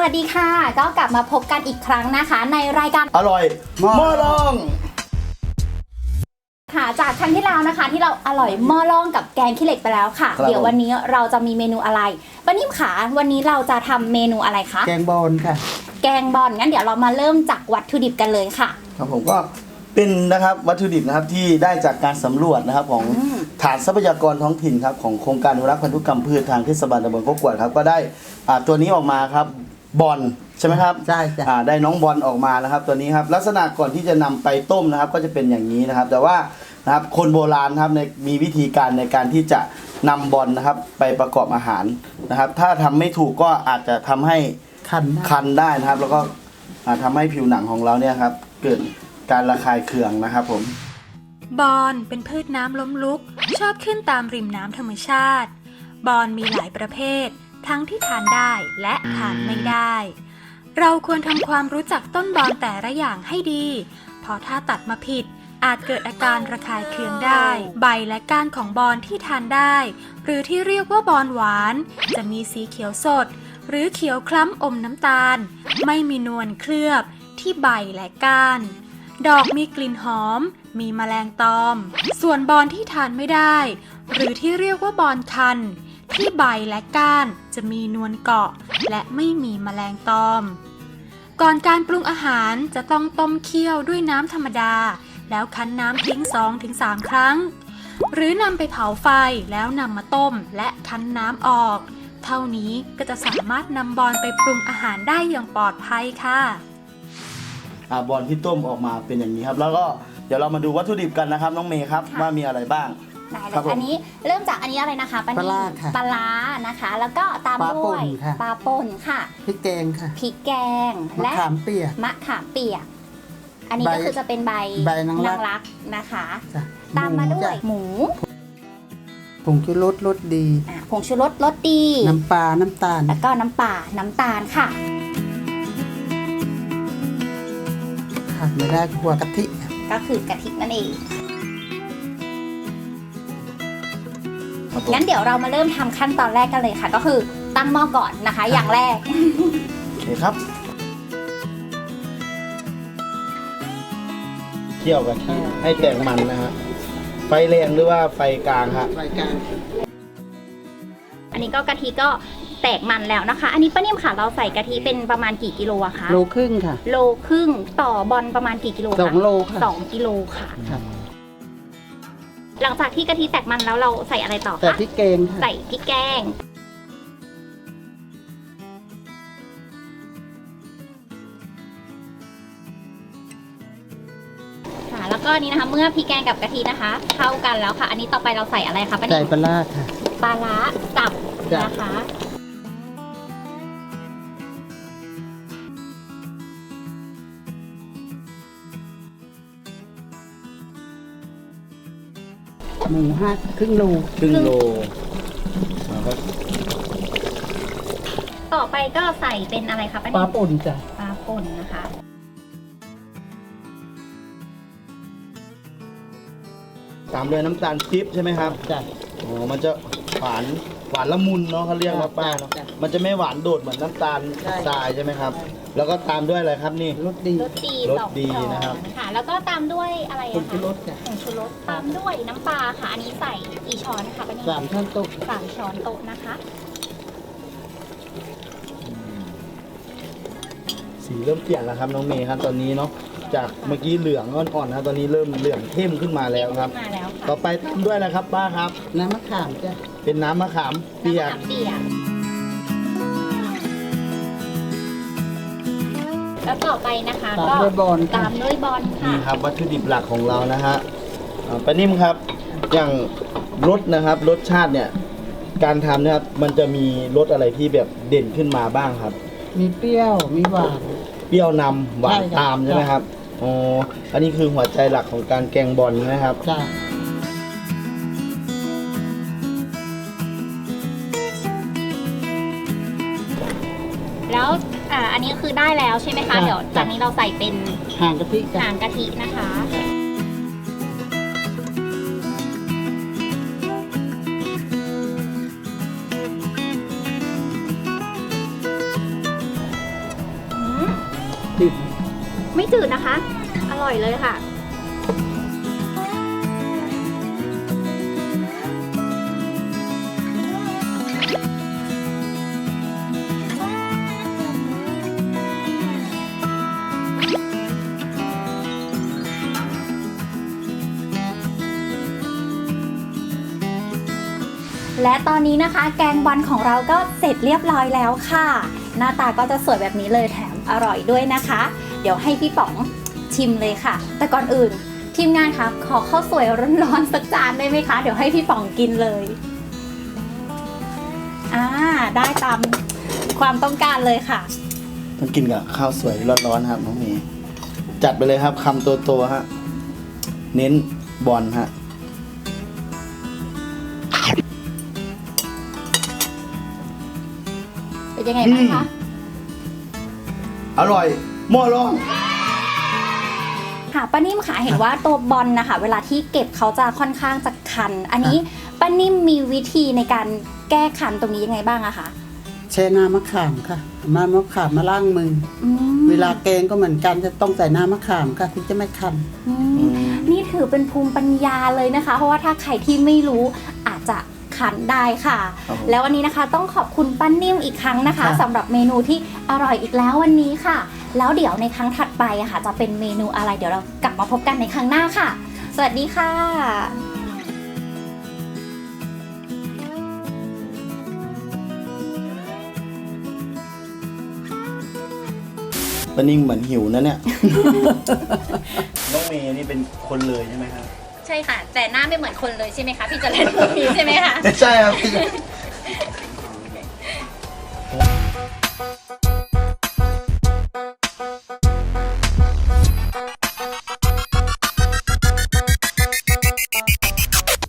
วัสดีค่ะ ก็กลับมาพบกันอีกครั้งนะคะ ในรายการอร่อยหม้อหม้อลองค่ะจากครั้งที่แล้วนะคะ ที่เราอร่อยหม้อล่องกับแกงขี้เหล็กไปแล้วค่ะ ครับ เดี๋ยววันนี้เราจะมีเมนูอะไรป้านิ่มขาวันนี้เราจะทำเมนูอะไรคะแกงบอลค่ะ แกงบอลงั้นเดี๋ยวเรามาเริ่มจากวัตถุดิบกันเลยค่ะ ครับผมก็เป็นนะครับวัตถุดิบนะครับที่ได้จากการสำรวจนะครับของอืมฐานทรัพยากรท้องถิ่นครับของโครงการอนุรักษ์พันธุกรรมพืชทางเทศบาลตำบลโคกวดครับก็ได้อ่าตัวนี้ออกมาครับ บอลใช่ไหมครับใช่จ้ะ อ่าได้น้องบอลออกมานะครับ ตัวนี้ครับลักษณะก่อนที่จะนำไปต้มนะครับ ก็จะเป็นอย่างนี้นะครับ แต่ว่านะครับคนโบราณนะครับในมีวิธีการในการที่จะนำบอลนะครับ ไปประกอบอาหารนะครับ ถ้าทำไม่ถูกก็อาจจะทำให้ คันนะคันได้นะครับแล้วก็อ่าทำให้ผิวหนังของเราเนี่ยครับเกิดการระคายเคืองนะครับผม บอนเป็นพืชน้ำล้มลุก ชอบขึ้นตามริมน้ำธรรมชาติ บอนมีหลายประเภท ทั้งที่ทานได้และทานไม่ได้ เราควรทำความรู้จักต้นบอนแต่ละอย่างให้ดี เพราะถ้าตัดมาผิด อาจเกิดอาการระคายเคืองได้ ใบและก้านของบอนที่ทานได้ หรือที่เรียกว่าบอนหวาน จะมีสีเขียวสด หรือเขียวคล้ำอมน้ำตาล ไม่มีนวลเคลือบ ที่ใบและก้าน ดอกมีกลิ่นหอม มีแมลงตอม ส่วนบอนที่ทานไม่ได้ หรือที่เรียกว่าบอนคัน ที่ใบและก้านจะมีนวลเกาะ และไม่มีแมลงตอม ก่อนการปรุงอาหารจะต้องต้มเคี่ยวด้วยน้ำธรรมดา แล้วคั้นน้ำทิ้ง 2-3 ครั้ง หรือนำไปเผาไฟแล้วนำมาต้มและคั้นน้ำออก เท่านี้ก็จะสามารถนำบอนไปปรุงอาหารได้อย่างปลอดภัยค่ะอ่าบอลที่ต้มออกมาเป็นอย่างนี้ครับ แล้วก็เดี๋ยวเรามาดูวัตถุดิบกันนะครับ น้องเมย์ครับค่ะว่ามีอะไรบ้าง ได้เลครับยผมอันนี้เริ่มจากอันนี้อะไรนะคะป้าปลานิ่ร้ามค่ะปลาร้านะคะ แล้วก็ตามปลาด้ป่วยนค่ะ ปลาป่นค่ะพริกแกงค่ะพริกแกงมะและขามเปียก มะขามเปียก อันนี้ใบก็คือจะเป็นใบใบนางรักรักนะคะ จ้ะตามมาด้วจ้ะยหมูผงชูรสรสดี อะผงชูรสรสดี น้ำปลา น้ำตาล แล้วก็น้ำป่าน้ำตาลค่ะ ขาดไม่ได้ก็หัวกะทิ ก็คือกะทินั่นเอง ครับผมงั้นเดี๋ยวเรามาเริ่มทำขั้นตอนแรกกันเลยค่ะ ก็คือตั้งหม้อก่อนนะคะ อย่างแรก โอเคครับเคี่ยวกันที่ให้แตกมันนะฮะไฟแรงหรือว่าไฟกลางฮะรายการอันนี้ก็กะทิก็แตกมันแล้วนะคะ อันนี้ป้านิ่มค่ะ เราใส่กะทิเป็นประมาณกี่กิโลอะคะโลครึ่งค่ะโลครึ่งต่อบอลประมาณกี่กิโลคะสองโลค่ะ สองกิโลค่ะ ครับห ลังจากที่กะทิแตกมันแล้วเราใส่อะไรต่อแต่คะพริกแกงค่ะใส่พริกแกง ค่ะ แล้วก็อันนี้นะคะ เมื่อพริกแกงกับกะทินะคะเข้ากันแล้วค่ะ อันนี้ต่อไปเราใส่อะไรคะป้าใส่นิ่มปลาร้าค่ะปลาร้าสับจ้ะนะคะ หมูห้าครึ่งโลครึ่งโลอ่าครับต่อไปก็ใส่เป็นอะไรคะป้าปลานิ่มป่นจ้ะปลาป่นนะคะตามด้วยน้ำตาลปี๊บใช่ไหมครับจ้ะ อ๋อมันจะหวาน หวานละมุนเนาะเขาเรียกนะป้าเนาะจ้ะมันจะไม่หวานโดดเหมือนน้ำตาลใช่ ทรายใช่ไหมครับ แล้วก็ตามด้วยอะไรครับนี่ รสดีรสดีรสสองดีช้อนนะครับค่ะ แล้วก็ตามด้วยอะไรผงอะชูคะรสจ้ะผงชูรสตามด้วยน้ำปลาค่ะ อันนี้ใส่กี่ช้อนคะป้านิ่มสามช้อนโต๊ะสามช้อนโต๊ะนะคะ สีเริ่มเปลี่ยนแล้วครับน้องเมย์ครับตอนนี้เนาะจากเมื่อกี้เหลืองอ่อนๆนะครับตอนนี้เริ่มเหลืองเข้มขึ้นมาแล้วครับ มาแล้วค่ะต่อไปตามด้วยอะไรครับป้าครับน้ำมะขามจ้ะ เป็นน้ำมะขามเปียกน้ำมะขามเปียก แล้วต่อไปนะคะตามก็ด้วยบอลค่ะ ตามด้วยบอลค่ะ นี่ครับวัตถุดิบหลักของเรานะฮะอ่าป้านิ่มครับอย่างรสนะครับรสชาติเนี่ยการทำนะครับมันจะมีรสอะไรที่แบบเด่นขึ้นมาบ้างครับ มีเปรี้ยว มีหวาน เปรี้ยวนำหวานใช่ครับ ตามใช่ไหมครับอ๋ออันนี้คือหัวใจหลักของการแกงบอลนะครับ จ้ะ ได้แล้วใช่ไหมคะ เดี๋ยวจากนี้เราใส่เป็นห่างกะทิจ้ะ หางกะทินะคะนติดไม่จืดนะคะ อร่อยเลยค่ะ และตอนนี้นะคะ แกงบอลของเราก็เสร็จเรียบร้อยแล้วค่ะ หน้าตาก็จะสวยแบบนี้เลยแถมอร่อยด้วยนะคะ เดี๋ยวให้พี่ป๋องชิมเลยค่ะ แต่ก่อนอื่นทีมงานคะขอข้าวสวยร้อนๆสักจานได้ไหมคะ เดี๋ยวให้พี่ป๋องกินเลยอ่าได้ตามความต้องการเลยค่ะ ต้องกินกับข้าวสวยร้อนๆครับน้องเมย์จัดไปเลยครับคำโตๆฮะเน้นบอลฮะ ยังไงบ้างคะ อร่อยหม้อร้อน ค่ะป้านิ่มค่ะเห็นว่าตัวบอลนะคะ เวลาที่เก็บเขาจะค่อนข้างจะคัน อันนี้ป้านิ่มมีวิธีในการแก้คันตรงนี้ยังไงบ้างอะคะแช่น้ำมะขามค่ะเอาน้ำมะขามมาล้างมืออืมเวลาแกงก็เหมือนกันจะต้องใส่น้ำมะขามค่ะถึงจะไม่คัน อืมนี่ถือเป็นภูมิปัญญาเลยนะคะ เพราะว่าถ้าใครที่ไม่รู้อาจจะ ขันได้ค่ะ ครับผมแล้ววันนี้นะคะต้องขอบคุณป้านิ่มอีกครั้งนะคะค่ะสำหรับเมนูที่อร่อยอีกแล้ววันนี้ค่ะ แล้วเดี๋ยวในครั้งถัดไปอะค่ะ จะเป็นเมนูอะไรเดี๋ยวเรากลับมาพบกันในครั้งหน้าค่ะ สวัสดีค่ะปานิ่งเหมือนหิวนะเนี่ย น้องเมย์นี่เป็นคนเลยใช่ไหมครับ ใช่ค่ะ แต่หน้าไม่เหมือนคนเลยใช่ไหมคะพี่เจริญพูดนี้ใช่ไหมคะ ใช่ครับ